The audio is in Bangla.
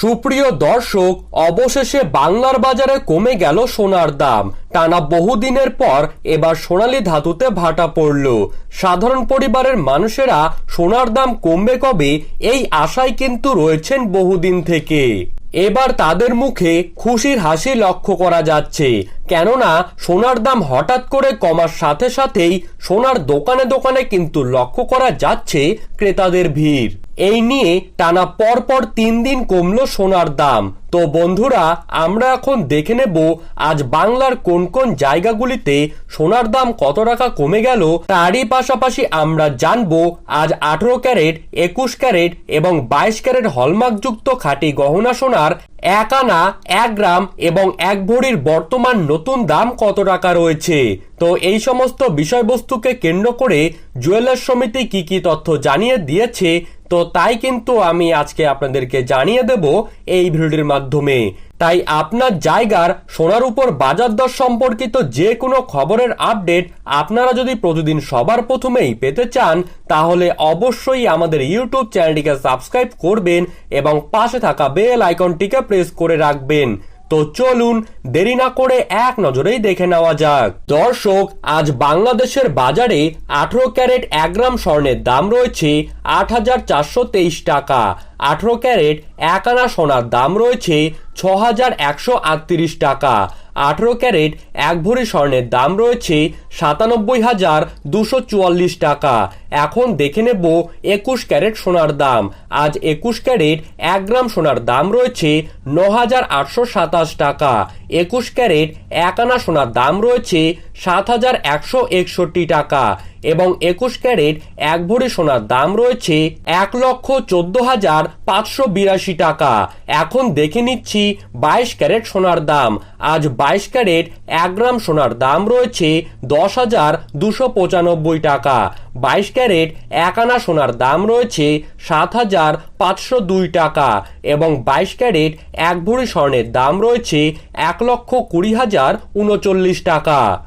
সুপ্রিয় দর্শক, অবশেষে বাংলার বাজারে কমে গেল সোনার দাম। টানা বহুদিনের পর এবার সোনালী ধাতুতে ভাটা পড়ল। সাধারণ পরিবারের মানুষেরা সোনার দাম কমবে কবে এই আশায় কিন্তু রয়েছেন বহুদিন থেকে। এবার তাদের মুখে খুশির হাসি লক্ষ্য করা যাচ্ছে। কেননা সোনার দাম হঠাৎ করে কমার সাথে সাথেই সোনার দোকানে দোকানে কিন্তু লক্ষ্য করা যাচ্ছে ক্রেতাদের ভিড়। এই নিয়ে টানা পরপর তিন দিন কমলো সোনার দাম। তো বন্ধুরা, আমরা এখন দেখে নেব আজ বাংলার কোন কোন জায়গাগুলিতে সোনার দাম কত টাকা কমে গেল, তারই পাশাপাশি আমরা জানব আজ আঠেরো ক্যারেট, একুশ ক্যারেট এবং বাইশ ক্যারেট হলমার্কযুক্ত খাঁটি গহনা সোনার এক আনা, এক গ্রাম এবং এক ভরির বর্তমান নতুন দাম কত টাকা রয়েছে? তো এই সমস্ত বিষয়বস্তুকে কেন্দ্র করে জুয়েলার সমিতি কি কি তথ্য জানিয়ে দিয়েছে, তো তাই কিন্তু আমি আজকে আপনাদেরকে জানিয়ে দেব এই ভিডিওটির মাধ্যমে। তাই আপনার জায়গার সোনার উপর বাজার দর সম্পর্কিত যে কোনো খবরের আপডেট আপনারা যদি প্রতিদিন সবার প্রথমেই পেতে চান, তাহলে অবশ্যই আমাদের ইউটিউব চ্যানেলটিকে সাবস্ক্রাইব করবেন এবং পাশে থাকা বেল আইকনটিকে প্রেস করে রাখবেন। তো চলুন দেরি না করে এক নজরেই দেখে নেওয়া যাক। দর্শক, আজ বাংলাদেশের বাজারে আঠারো ক্যারেট এক গ্রাম স্বর্ণের দাম রয়েছে আট হাজার চারশো তেইশ টাকা। আঠারো ক্যারেট এক আনা সোনার দাম রয়েছে ছ হাজার একশো আটত্রিশ টাকা। আঠারো ক্যারেট এক ভরি স্বর্ণের দাম রয়েছে সাতানব্বই হাজার দুশো চুয়াল্লিশ টাকা। এখন দেখে নেব একুশ ক্যারেট সোনার দাম। আজ একুশ ক্যারেট এক গ্রাম সোনার দাম রয়েছে ন হাজার আটশো সাতাশ টাকা। একুশ ক্যারেট এক আনা সোনার দাম রয়েছে সাত হাজার একশো একষট্টি টাকা এবং একুশ ক্যারেট এক ভরি সোনার দাম রয়েছে এক লক্ষ চোদ্দ হাজার পাঁচশো বিরাশি টাকা। এখন দেখে নিচ্ছি বাইশ ক্যারেট সোনার দাম। আজ বাইশ ক্যারেট এক গ্রাম সোনার দাম রয়েছে দশ হাজার দুশো পঁচানব্বই টাকা। বাইশ ক্যারেট এক আনা সোনার দাম রয়েছে সাত হাজার পাঁচশো দুই টাকা এবং বাইশ ক্যারেট এক ভরি স্বর্ণের দাম রয়েছে এক লক্ষ কুড়ি হাজার উনচল্লিশ টাকা।